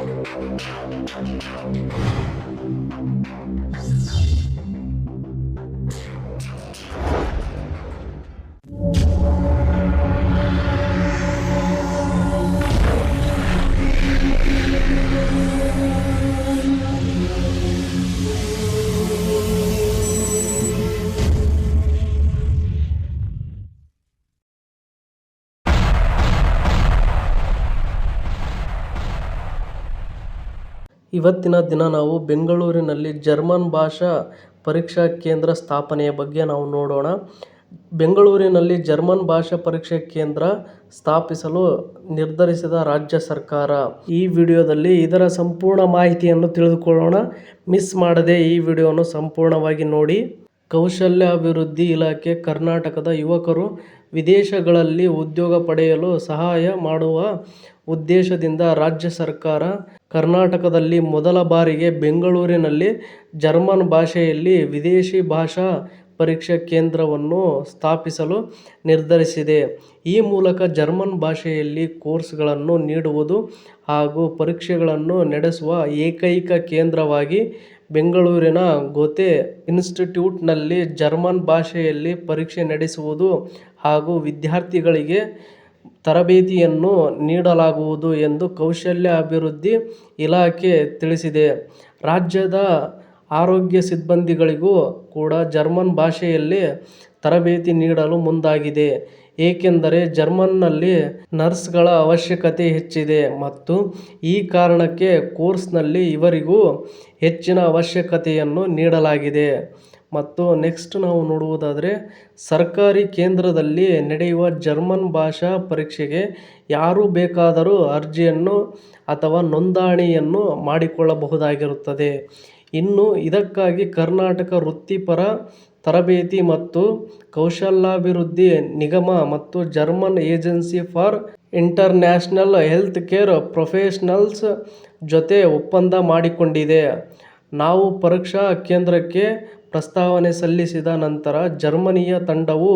Thank you. ಇವತ್ತಿನ ದಿನ ನಾವು ಬೆಂಗಳೂರಿನಲ್ಲಿ ಜರ್ಮನ್ ಭಾಷಾ ಪರೀಕ್ಷಾ ಕೇಂದ್ರ ಸ್ಥಾಪನೆಯ ಬಗ್ಗೆ ನಾವು ನೋಡೋಣ. ಬೆಂಗಳೂರಿನಲ್ಲಿ ಜರ್ಮನ್ ಭಾಷಾ ಪರೀಕ್ಷಾ ಕೇಂದ್ರ ಸ್ಥಾಪಿಸಲು ನಿರ್ಧರಿಸಿದ ರಾಜ್ಯ ಸರ್ಕಾರ. ಈ ವಿಡಿಯೋದಲ್ಲಿ ಇದರ ಸಂಪೂರ್ಣ ಮಾಹಿತಿಯನ್ನು ತಿಳಿದುಕೊಳ್ಳೋಣ. ಮಿಸ್ ಮಾಡದೆ ಈ ವಿಡಿಯೋವನ್ನು ಸಂಪೂರ್ಣವಾಗಿ ನೋಡಿ. ಕೌಶಲ್ಯ ಅಭಿವೃದ್ಧಿ ಇಲಾಖೆ ಕರ್ನಾಟಕದ ಯುವಕರು ವಿದೇಶಗಳಲ್ಲಿ ಉದ್ಯೋಗ ಪಡೆಯಲು ಸಹಾಯ ಮಾಡುವ ಉದ್ದೇಶದಿಂದ ರಾಜ್ಯ ಸರ್ಕಾರ ಕರ್ನಾಟಕದಲ್ಲಿ ಮೊದಲ ಬಾರಿಗೆ ಬೆಂಗಳೂರಿನಲ್ಲಿ ಜರ್ಮನ್ ಭಾಷೆಯಲ್ಲಿ ವಿದೇಶಿ ಭಾಷಾ ಪರೀಕ್ಷಾ ಕೇಂದ್ರವನ್ನು ಸ್ಥಾಪಿಸಲು ನಿರ್ಧರಿಸಿದೆ. ಈ ಮೂಲಕ ಜರ್ಮನ್ ಭಾಷೆಯಲ್ಲಿ ಕೋರ್ಸ್ಗಳನ್ನು ನೀಡುವುದು ಹಾಗೂ ಪರೀಕ್ಷೆಗಳನ್ನು ನಡೆಸುವ ಏಕೈಕ ಕೇಂದ್ರವಾಗಿ ಬೆಂಗಳೂರಿನ ಗೋತೆ ಇನ್ಸ್ಟಿಟ್ಯೂಟ್ನಲ್ಲಿ ಜರ್ಮನ್ ಭಾಷೆಯಲ್ಲಿ ಪರೀಕ್ಷೆ ನಡೆಸುವುದು ಹಾಗೂ ವಿದ್ಯಾರ್ಥಿಗಳಿಗೆ ತರಬೇತಿಯನ್ನು ನೀಡಲಾಗುವುದು ಎಂದು ಕೌಶಲ್ಯ ಅಭಿವೃದ್ಧಿ ಇಲಾಖೆ ತಿಳಿಸಿದೆ. ರಾಜ್ಯದ ಆರೋಗ್ಯ ಸಿಬ್ಬಂದಿಗಳಿಗೂ ಕೂಡ ಜರ್ಮನ್ ಭಾಷೆಯಲ್ಲಿ ತರಬೇತಿ ನೀಡಲು ಮುಂದಾಗಿದೆ. ಏಕೆಂದರೆ ಜರ್ಮನ್ನಲ್ಲಿ ನರ್ಸ್ಗಳ ಅವಶ್ಯಕತೆ ಹೆಚ್ಚಿದೆ ಮತ್ತು ಈ ಕಾರಣಕ್ಕೆ ಕೋರ್ಸ್ನಲ್ಲಿ ಇವರಿಗೂ ಹೆಚ್ಚಿನ ಅವಶ್ಯಕತೆಯನ್ನು ನೀಡಲಾಗಿದೆ. ಮತ್ತು ನೆಕ್ಸ್ಟ್ ನಾವು ನೋಡುವುದಾದರೆ ಸರ್ಕಾರಿ ಕೇಂದ್ರದಲ್ಲಿ ನಡೆಯುವ ಜರ್ಮನ್ ಭಾಷಾ ಪರೀಕ್ಷೆಗೆ ಯಾರು ಬೇಕಾದರೂ ಅರ್ಜಿಯನ್ನು ಅಥವಾ ನೋಂದಣಿಯನ್ನು ಮಾಡಿಕೊಳ್ಳಬಹುದಾಗಿರುತ್ತದೆ. ಇನ್ನು ಇದಕ್ಕಾಗಿ ಕರ್ನಾಟಕ ವೃತ್ತಿಪರ ತರಬೇತಿ ಮತ್ತು ಕೌಶಲ್ಯಾಭಿವೃದ್ಧಿ ನಿಗಮ ಮತ್ತು German agency for international health care professionals ಜೊತೆ ಒಪ್ಪಂದ ಮಾಡಿಕೊಂಡಿದೆ. ನಾವು ಪರೀಕ್ಷಾ ಕೇಂದ್ರಕ್ಕೆ ಪ್ರಸ್ತಾವನೆ ಸಲ್ಲಿಸಿದ ನಂತರ ಜರ್ಮನಿಯ ತಂಡವು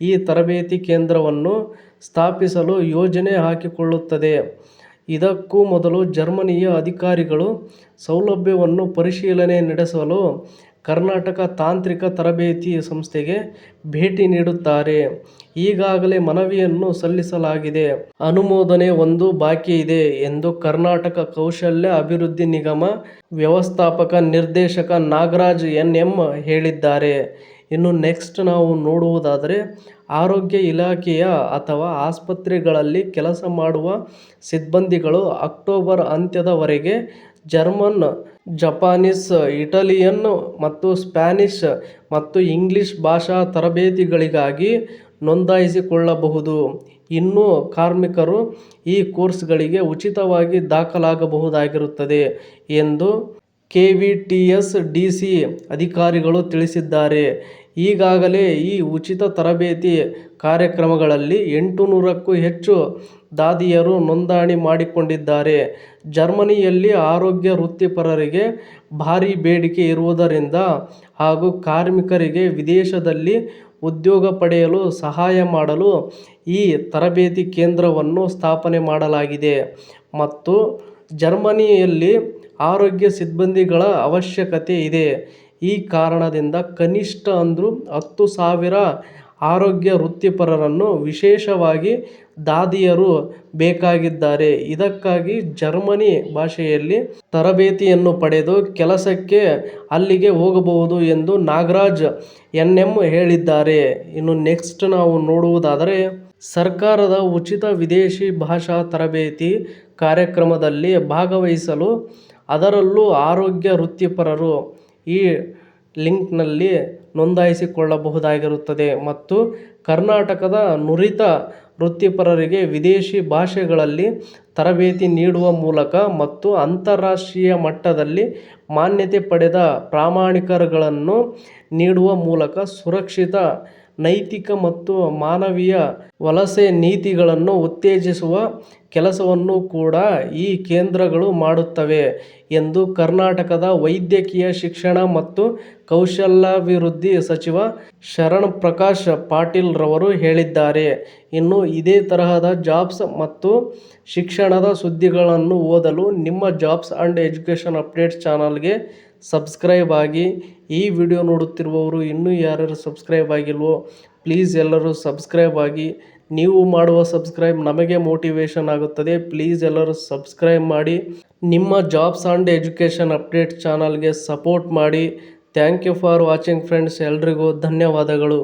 ಈ ತರಬೇತಿ ಕೇಂದ್ರವನ್ನು ಸ್ಥಾಪಿಸಲು ಯೋಜನೆ ಹಾಕಿಕೊಳ್ಳುತ್ತದೆ. ಇದಕ್ಕೂ ಮೊದಲು ಜರ್ಮನಿಯ ಅಧಿಕಾರಿಗಳು ಸೌಲಭ್ಯವನ್ನು ಪರಿಶೀಲನೆ ನಡೆಸಲು ಕರ್ನಾಟಕ ತಾಂತ್ರಿಕ ತರಬೇತಿ ಸಂಸ್ಥೆಗೆ ಭೇಟಿ ನೀಡುತ್ತಾರೆ. ಈಗಾಗಲೇ ಮನವಿಯನ್ನು ಸಲ್ಲಿಸಲಾಗಿದೆ. ಅನುಮೋದನೆ ಒಂದು ಬಾಕಿ ಇದೆ ಎಂದು ಕರ್ನಾಟಕ ಕೌಶಲ್ಯ ಅಭಿವೃದ್ಧಿ ನಿಗಮ ವ್ಯವಸ್ಥಾಪಕ ನಿರ್ದೇಶಕ ನಾಗರಾಜ್ ಎನ್ ಎಂ ಹೇಳಿದ್ದಾರೆ. ಇನ್ನು ನೆಕ್ಸ್ಟ್ ನಾವು ನೋಡುವುದಾದರೆ ಆರೋಗ್ಯ ಇಲಾಖೆಯ ಅಥವಾ ಆಸ್ಪತ್ರೆಗಳಲ್ಲಿ ಕೆಲಸ ಮಾಡುವ ಸಿಬ್ಬಂದಿಗಳು ಅಕ್ಟೋಬರ್ ಅಂತ್ಯದವರೆಗೆ ಜರ್ಮನ್, ಜಪಾನೀಸ್, ಇಟಲಿಯನ್ ಮತ್ತು ಸ್ಪ್ಯಾನಿಷ್ ಮತ್ತು ಇಂಗ್ಲಿಷ್ ಭಾಷಾ ತರಬೇತಿಗಳಿಗಾಗಿ ನೋಂದಾಯಿಸಿಕೊಳ್ಳಬಹುದು. ಇನ್ನು ಕಾರ್ಮಿಕರು ಈ ಕೋರ್ಸ್ಗಳಿಗೆ ಉಚಿತವಾಗಿ ದಾಖಲಾಗಬಹುದಾಗಿರುತ್ತದೆ ಎಂದು K V T S D C ಅಧಿಕಾರಿಗಳು ತಿಳಿಸಿದ್ದಾರೆ. ಈಗಾಗಲೇ ಈ ಉಚಿತ ತರಬೇತಿ ಕಾರ್ಯಕ್ರಮಗಳಲ್ಲಿ ಎಂಟು ನೂರಕ್ಕೂ ಹೆಚ್ಚು ದಾದಿಯರು ನೋಂದಣಿ ಮಾಡಿಕೊಂಡಿದ್ದಾರೆ. ಜರ್ಮನಿಯಲ್ಲಿ ಆರೋಗ್ಯ ವೃತ್ತಿಪರರಿಗೆ ಭಾರೀ ಬೇಡಿಕೆ ಇರುವುದರಿಂದ ಹಾಗೂ ಕಾರ್ಮಿಕರಿಗೆ ವಿದೇಶದಲ್ಲಿ ಉದ್ಯೋಗ ಪಡೆಯಲು ಸಹಾಯ ಮಾಡಲು ಈ ತರಬೇತಿ ಕೇಂದ್ರವನ್ನು ಸ್ಥಾಪನೆ ಮಾಡಲಾಗಿದೆ. ಮತ್ತು ಜರ್ಮನಿಯಲ್ಲಿ ಆರೋಗ್ಯ ಸಿಬ್ಬಂದಿಗಳ ಅವಶ್ಯಕತೆ ಇದೆ. ಈ ಕಾರಣದಿಂದ ಕನಿಷ್ಠ ಅಂದರೂ ಹತ್ತು ಸಾವಿರ ಆರೋಗ್ಯ ವೃತ್ತಿಪರರನ್ನು ವಿಶೇಷವಾಗಿ ದಾದಿಯರು ಬೇಕಾಗಿದ್ದಾರೆ. ಇದಕ್ಕಾಗಿ ಜರ್ಮನಿ ಭಾಷೆಯಲ್ಲಿ ತರಬೇತಿಯನ್ನು ಪಡೆದು ಕೆಲಸಕ್ಕೆ ಅಲ್ಲಿಗೆ ಹೋಗಬಹುದು ಎಂದು ನಾಗರಾಜ್ ಎನ್ ಎಂ ಹೇಳಿದ್ದಾರೆ. ಇನ್ನು ನೆಕ್ಸ್ಟ್ ನಾವು ನೋಡುವುದಾದರೆ, ಸರ್ಕಾರದ ಉಚಿತ ವಿದೇಶಿ ಭಾಷಾ ತರಬೇತಿ ಕಾರ್ಯಕ್ರಮದಲ್ಲಿ ಭಾಗವಹಿಸಲು ಅದರಲ್ಲೂ ಆರೋಗ್ಯ ವೃತ್ತಿಪರರು ಈ ಲಿಂಕ್ನಲ್ಲಿ ನೋಂದಾಯಿಸಿಕೊಳ್ಳಬಹುದಾಗಿರುತ್ತದೆ ಮತ್ತು ಕರ್ನಾಟಕದ ನುರಿತ ವೃತ್ತಿಪರರಿಗೆ ವಿದೇಶಿ ಭಾಷೆಗಳಲ್ಲಿ ತರಬೇತಿ ನೀಡುವ ಮೂಲಕ ಮತ್ತು ಅಂತಾರಾಷ್ಟ್ರೀಯ ಮಟ್ಟದಲ್ಲಿ ಮಾನ್ಯತೆ ಪಡೆದ ಪ್ರಾಮಾಣಿಕರುಗಳನ್ನು ನೀಡುವ ಮೂಲಕ ಸುರಕ್ಷಿತ ನೈತಿಕ ಮತ್ತು ಮಾನವೀಯ ವಲಸೆ ನೀತಿಗಳನ್ನು ಉತ್ತೇಜಿಸುವ ಕೆಲಸವನ್ನು ಕೂಡ ಈ ಕೇಂದ್ರಗಳು ಮಾಡುತ್ತವೆ ಎಂದು ಕರ್ನಾಟಕದ ವೈದ್ಯಕೀಯ ಶಿಕ್ಷಣ ಮತ್ತು ಕೌಶಲ್ಯಾಭಿವೃದ್ಧಿ ಸಚಿವ ಶರಣ್ ಪ್ರಕಾಶ್ ಪಾಟೀಲ್ ರವರು ಹೇಳಿದ್ದಾರೆ. ಇನ್ನು ಇದೇ ತರಹದ ಜಾಬ್ಸ್ ಮತ್ತು ಶಿಕ್ಷಣದ ಸುದ್ದಿಗಳನ್ನು ಓದಲು ನಿಮ್ಮ ಜಾಬ್ಸ್ ಆ್ಯಂಡ್ ಎಜುಕೇಷನ್ ಅಪ್ಡೇಟ್ಸ್ ಚಾನಲ್ಗೆ ಸಬ್ಸ್ಕ್ರೈಬ್ ಆಗಿ. ಈ ವಿಡಿಯೋ ನೋಡುತ್ತಿರುವವರು ಇನ್ನೂ ಯಾರ್ಯಾರು ಸಬ್ಸ್ಕ್ರೈಬ್ ಆಗಿಲ್ವೋ, ಪ್ಲೀಸ್ ಎಲ್ಲರೂ ಸಬ್ಸ್ಕ್ರೈಬ್ ಆಗಿ. ನೀವು ಮಾಡುವ ಸಬ್ಸ್ಕ್ರೈಬ್ ನಮಗೆ ಮೋಟಿವೇಶನ್ ಆಗುತ್ತದೆ. ಪ್ಲೀಸ್ ಎಲ್ಲರೂ ಸಬ್ಸ್ಕ್ರೈಬ್ ಮಾಡಿ ನಿಮ್ಮ ಜಾಬ್ಸ್ ಆ್ಯಂಡ್ ಎಜುಕೇಷನ್ ಅಪ್ಡೇಟ್ ಚಾನಲ್ಗೆ ಸಪೋರ್ಟ್ ಮಾಡಿ. Thank you for watching friends ಎಲ್ರಿಗೂ ಧನ್ಯವಾದಗಳು.